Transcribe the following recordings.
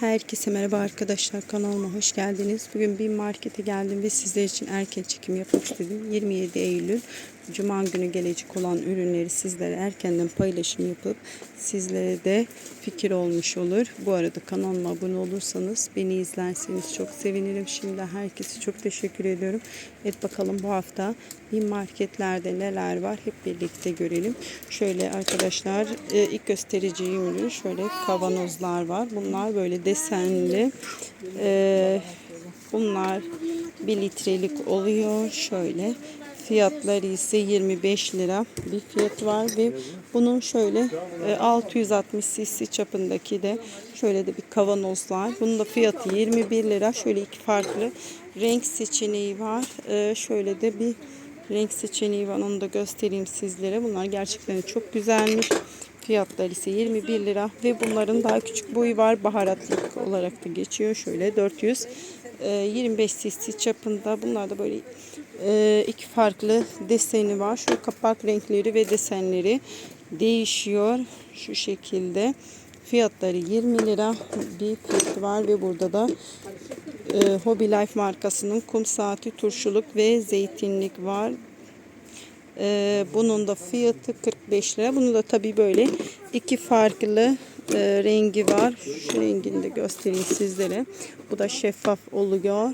Herkese merhaba arkadaşlar kanalıma hoş geldiniz. Bugün bir markete geldim ve sizler için erken çekim yapmak istedim. 27 Eylül Cuma günü gelecek olan ürünleri sizlere erkenden paylaşım yapıp sizlere de fikir olmuş olur. Bu arada kanalıma abone olursanız beni izlerseniz çok sevinirim. Şimdi herkese çok teşekkür ediyorum. Evet bakalım bu hafta bir marketlerde neler var hep birlikte görelim. Şöyle arkadaşlar e, ilk göstereceğim ürün şöyle kavanozlar var. Bunlar böyle desenli. E, bunlar 1 litrelik oluyor. Şöyle fiyatları ise 25 lira bir fiyat var ve bunun şöyle e, 660 cc çapındaki de şöyle de bir kavanoz var. Bunun da fiyatı 21 lira. Şöyle iki farklı renk seçeneği var. E, şöyle de bir renk seçeneği var. Onu da göstereyim sizlere. Bunlar gerçekten çok güzelmiş. Fiyatları ise 21 lira ve bunların daha küçük boyu var. Baharatlık olarak da geçiyor. Şöyle 400 e, 25 cc çapında. Bunlar da böyle e, iki farklı deseni var. Şu kapak renkleri ve desenleri değişiyor. Şu şekilde. Fiyatları 20 lira bir fiyatı var ve burada da e, Hobby Life markasının kum saati turşuluk ve zeytinlik var. E, bunun da fiyatı 45 lira. Bunu da tabii böyle iki farklı e, rengi var. Şu rengini de göstereyim sizlere. Bu da şeffaf oluyor.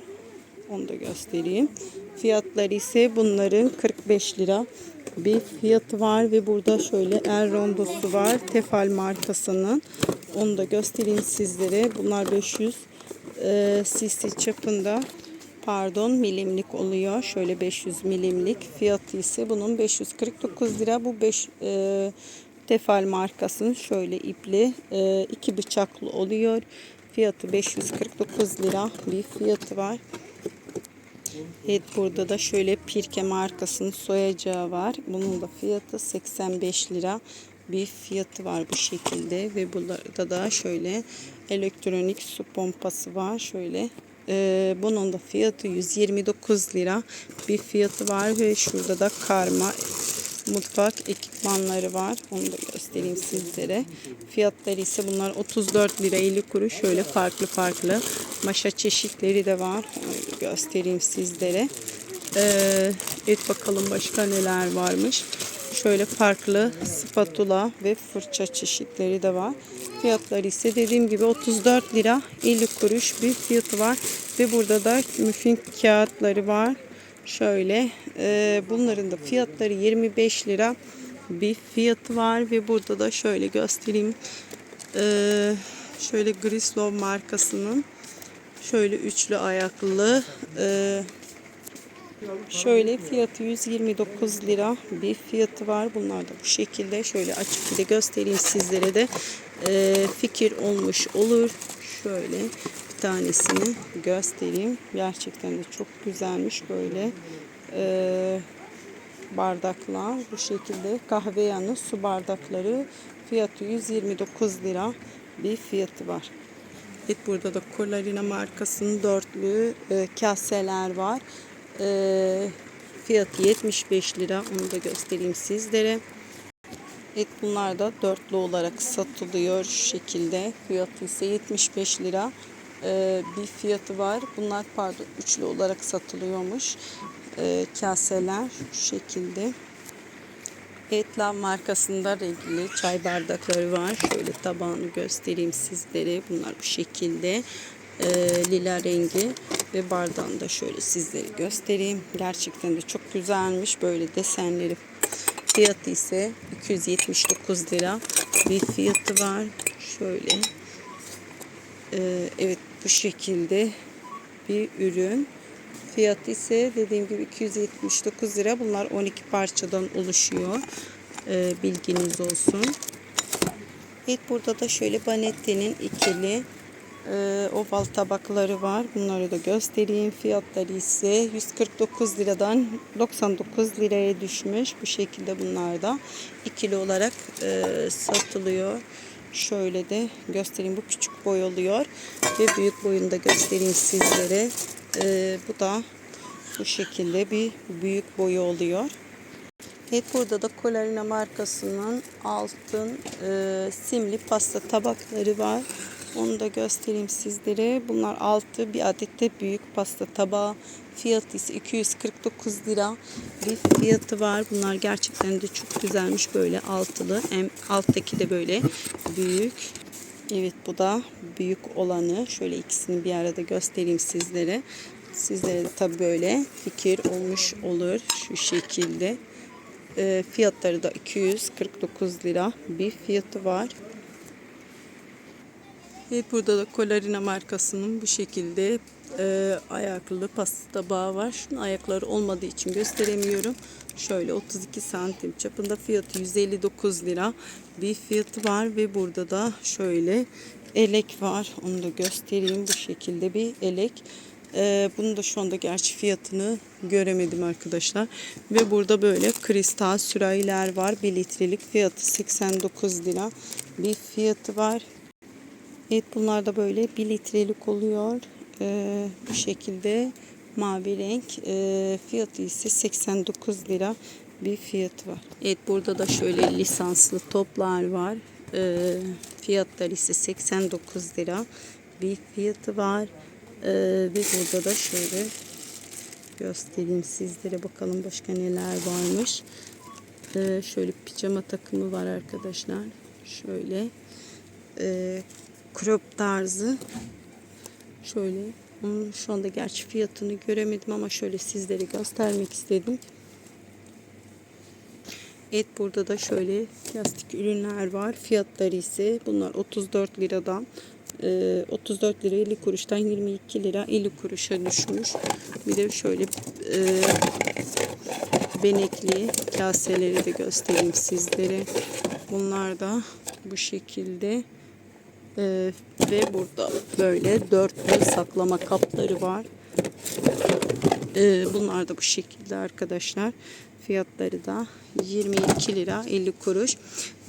Onu da göstereyim. Fiyatları ise bunların 45 lira bir fiyatı var ve burada şöyle el rondosu var. Tefal markasının. Onu da göstereyim sizlere. Bunlar 500 e, cc çapında pardon milimlik oluyor. Şöyle 500 milimlik. Fiyatı ise bunun 549 lira. Bu 5 e, Tefal markasının şöyle ipli e, iki bıçaklı oluyor. Fiyatı 549 lira bir fiyatı var. Evet burada da şöyle Pirke markasının soyacağı var. Bunun da fiyatı 85 lira bir fiyatı var bu şekilde ve burada da şöyle elektronik su pompası var. Şöyle ee, bunun da fiyatı 129 lira bir fiyatı var ve şurada da karma mutfak ekipmanları var. Onu da göstereyim sizlere. Fiyatları ise bunlar 34 lira 50 kuruş. Şöyle farklı farklı maşa çeşitleri de var. Göstereyim sizlere. Ee, evet bakalım başka neler varmış. Şöyle farklı spatula ve fırça çeşitleri de var. Fiyatları ise dediğim gibi 34 lira 50 kuruş bir fiyatı var. Ve burada da müfin kağıtları var. Şöyle e, bunların da fiyatları 25 lira bir fiyatı var ve burada da şöyle göstereyim. E, şöyle Grislov markasının şöyle üçlü ayaklı e, şöyle fiyatı 129 lira bir fiyatı var. Bunlar da bu şekilde şöyle açık bir de göstereyim sizlere de e, fikir olmuş olur. Şöyle bir tanesini göstereyim. Gerçekten de çok güzelmiş böyle e, bardaklar. Bu şekilde kahve yanı su bardakları fiyatı 129 lira bir fiyatı var. Evet burada da Colarina markasının dörtlü e, kaseler var. E, fiyatı 75 lira. Onu da göstereyim sizlere. Evet bunlar da dörtlü olarak satılıyor şu şekilde. Fiyatı ise 75 lira e, bir fiyatı var. Bunlar pardon üçlü olarak satılıyormuş. E, kaseler şu şekilde. Etlan markasında renkli çay bardakları var. Şöyle tabağını göstereyim sizlere. Bunlar bu şekilde. E, lila rengi ve bardağını da şöyle sizlere göstereyim. Gerçekten de çok güzelmiş. Böyle desenleri Fiyatı ise 279 lira bir fiyatı var. Şöyle. Ee, evet bu şekilde bir ürün. Fiyatı ise dediğim gibi 279 lira. Bunlar 12 parçadan oluşuyor. Ee, bilginiz olsun. Evet burada da şöyle Banetti'nin ikili e, oval tabakları var. Bunları da göstereyim. Fiyatları ise 149 liradan 99 liraya düşmüş. Bu şekilde bunlar da ikili olarak e, satılıyor. Şöyle de göstereyim. Bu küçük boy oluyor. Ve büyük boyunu da göstereyim sizlere. E, bu da bu şekilde bir büyük boyu oluyor. Evet burada da Colarina markasının altın e, simli pasta tabakları var. Onu da göstereyim sizlere. Bunlar altı bir adet de büyük pasta tabağı. Fiyatı ise 249 lira bir fiyatı var. Bunlar gerçekten de çok güzelmiş böyle altılı. Hem alttaki de böyle büyük. Evet bu da büyük olanı. Şöyle ikisini bir arada göstereyim sizlere. Sizlere de tabii böyle fikir olmuş olur şu şekilde. E, fiyatları da 249 lira bir fiyatı var. Evet burada da Colarina markasının bu şekilde e, ayaklı pasta tabağı var. Şunun ayakları olmadığı için gösteremiyorum. Şöyle 32 santim çapında fiyatı 159 lira bir fiyatı var ve burada da şöyle elek var. Onu da göstereyim bu şekilde bir elek. Ee, bunu da şu anda gerçi fiyatını göremedim arkadaşlar. Ve burada böyle kristal sürahiler var. 1 litrelik fiyatı 89 lira bir fiyatı var. Evet bunlar da böyle 1 litrelik oluyor. Ee, bu şekilde mavi renk. Ee, fiyatı ise 89 lira bir fiyatı var. Evet burada da şöyle lisanslı toplar var. Ee, fiyatları ise 89 lira bir fiyatı var. Ee, ve burada da şöyle göstereyim sizlere bakalım başka neler varmış. Ee, şöyle pijama takımı var arkadaşlar. Şöyle e, crop tarzı. Şöyle onun şu anda gerçi fiyatını göremedim ama şöyle sizlere göstermek istedim. Evet burada da şöyle plastik ürünler var. Fiyatları ise bunlar 34 liradan e, 34 lira 50 kuruştan 22 lira 50 kuruşa düşmüş. Bir de şöyle e, benekli kaseleri de göstereyim sizlere. Bunlar da bu şekilde e, ve burada böyle dörtlü saklama kapları var. E, bunlar da bu şekilde arkadaşlar. Fiyatları da 22 lira 50 kuruş.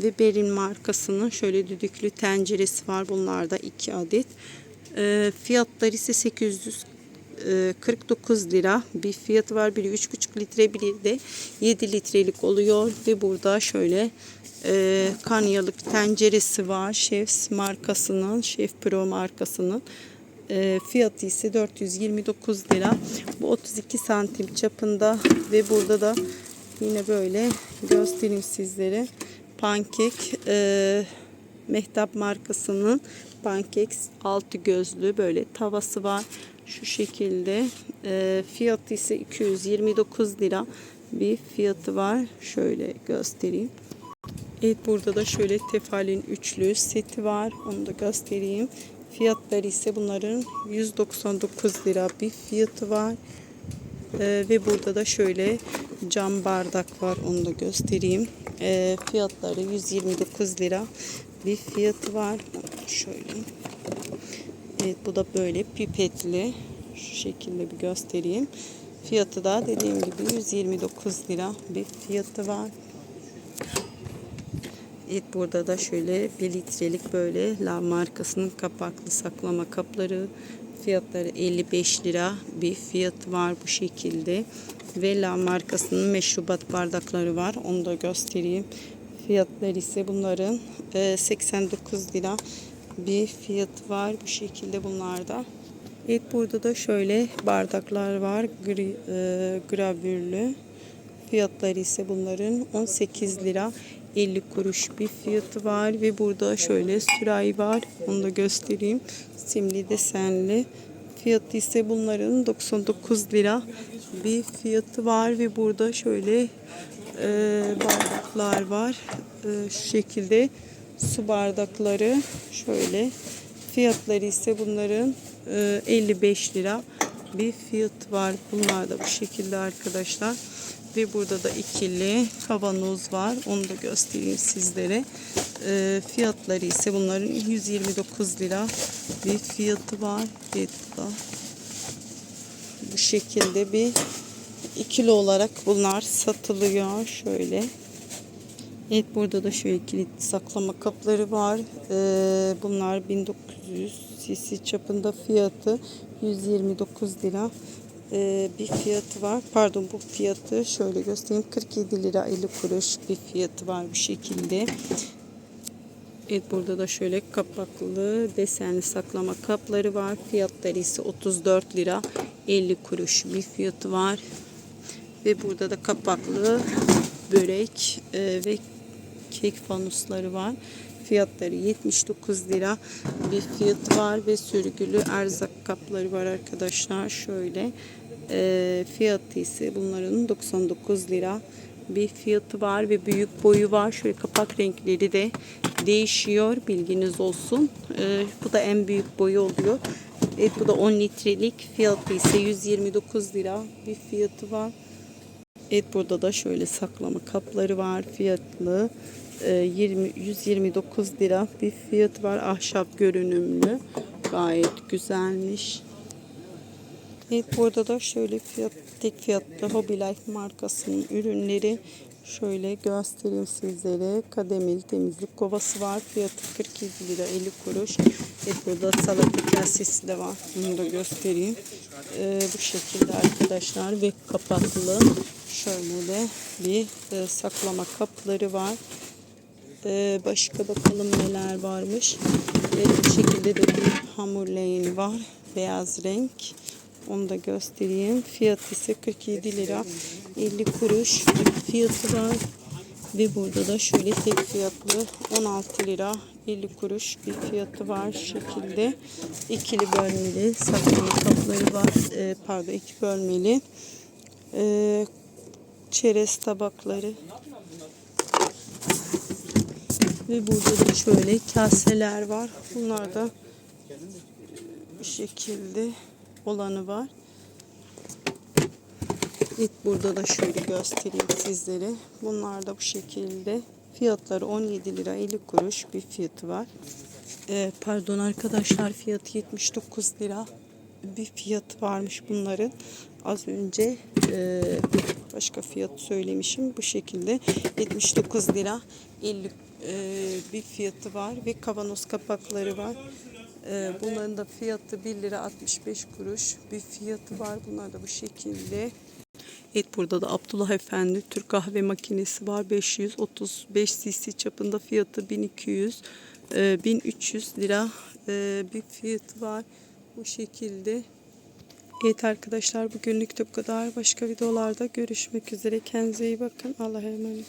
Ve Berin markasının şöyle düdüklü tenceresi var. Bunlarda 2 adet. E, fiyatları ise 849 lira bir fiyatı var. Biri 3,5 litre biri de 7 litrelik oluyor. Ve burada şöyle e, kanyalık tenceresi var. Chefs markasının, Chef Pro markasının. E, fiyatı ise 429 lira. Bu 32 santim çapında ve burada da yine böyle göstereyim sizlere. Pankek e, Mehtap markasının pankek altı gözlü böyle tavası var. Şu şekilde e, fiyatı ise 229 lira bir fiyatı var. Şöyle göstereyim. Evet burada da şöyle tefalin üçlü seti var. Onu da göstereyim. Fiyatları ise bunların 199 lira bir fiyatı var. Ee, ve burada da şöyle cam bardak var. Onu da göstereyim. Ee, fiyatları 129 lira bir fiyatı var. Şöyle. Evet bu da böyle pipetli. Şu şekilde bir göstereyim. Fiyatı da dediğim gibi 129 lira bir fiyatı var. Evet burada da şöyle 1 litrelik böyle La markasının kapaklı saklama kapları fiyatları 55 lira bir fiyat var bu şekilde ve La markasının meşrubat bardakları var onu da göstereyim fiyatları ise bunların 89 e, lira bir fiyat var bu şekilde bunlarda Evet burada da şöyle bardaklar var gri, e, gravürlü fiyatları ise bunların 18 lira 50 kuruş bir fiyatı var ve burada şöyle sürahi var. Onu da göstereyim. Simli desenli. Fiyatı ise bunların 99 lira bir fiyatı var ve burada şöyle e, bardaklar var. E, şu şekilde su bardakları şöyle. Fiyatları ise bunların e, 55 lira bir fiyat var. Bunlar da bu şekilde arkadaşlar. Ve burada da ikili kavanoz var. Onu da göstereyim sizlere. E, fiyatları ise bunların 129 lira bir fiyatı var. Evet. Bu şekilde bir ikili olarak bunlar satılıyor. Şöyle. Evet burada da şöyle kilit saklama kapları var. Ee, bunlar 1900 cc çapında fiyatı 129 lira e, bir fiyatı var. Pardon bu fiyatı şöyle göstereyim. 47 lira 50 kuruş bir fiyatı var bu şekilde. Evet burada da şöyle kapaklı desenli saklama kapları var. Fiyatları ise 34 lira 50 kuruş bir fiyatı var. Ve burada da kapaklı börek e, ve kek fanusları var. Fiyatları 79 lira bir fiyatı var ve sürgülü erzak kapları var arkadaşlar. Şöyle e, fiyatı ise bunların 99 lira bir fiyatı var ve büyük boyu var. Şöyle kapak renkleri de değişiyor. Bilginiz olsun. E, bu da en büyük boyu oluyor. Evet bu da 10 litrelik fiyatı ise 129 lira bir fiyatı var. Evet burada da şöyle saklama kapları var fiyatlı. Ee, 20 129 lira bir fiyatı var. Ahşap görünümlü. Gayet güzelmiş. Evet burada da şöyle fiyat tek fiyatlı Hobby Life markasının ürünleri şöyle göstereyim sizlere. Kademeli temizlik kovası var. Fiyatı 47 lira 50 kuruş. Evet burada salata kasesi de var. Bunu da göstereyim. Ee, bu şekilde arkadaşlar ve kapaklı şöyle de bir e, saklama kapları var. Ee, başka bakalım neler varmış. Evet, bu şekilde de bir hamur leğeni var. Beyaz renk. Onu da göstereyim. Fiyat ise 47 lira 50 kuruş fiyatı var. Ve burada da şöyle tek fiyatlı 16 lira 50 kuruş bir fiyatı var şekilde. ikili bölmeli saklama kapları var. Ee, pardon iki bölmeli. Ee, çerez tabakları. Ve burada da şöyle kaseler var. Bunlar da bu şekilde olanı var. İlk burada da şöyle göstereyim sizlere. Bunlar da bu şekilde. Fiyatları 17 lira 50 kuruş bir fiyatı var. Ee, pardon arkadaşlar fiyatı 79 lira bir fiyatı varmış bunların. Az önce e, başka fiyat söylemişim. Bu şekilde 79 lira 50 e, bir fiyatı var ve kavanoz kapakları var. E, bunların da fiyatı 1 lira 65 kuruş bir fiyatı var. Bunlar da bu şekilde. Evet burada da Abdullah Efendi Türk kahve makinesi var. 535 cc çapında fiyatı 1200 e, 1300 lira e, bir fiyatı var. Bu şekilde. Evet arkadaşlar bugünlük de bu kadar. Başka videolarda görüşmek üzere. Kendinize iyi bakın. Allah'a emanet.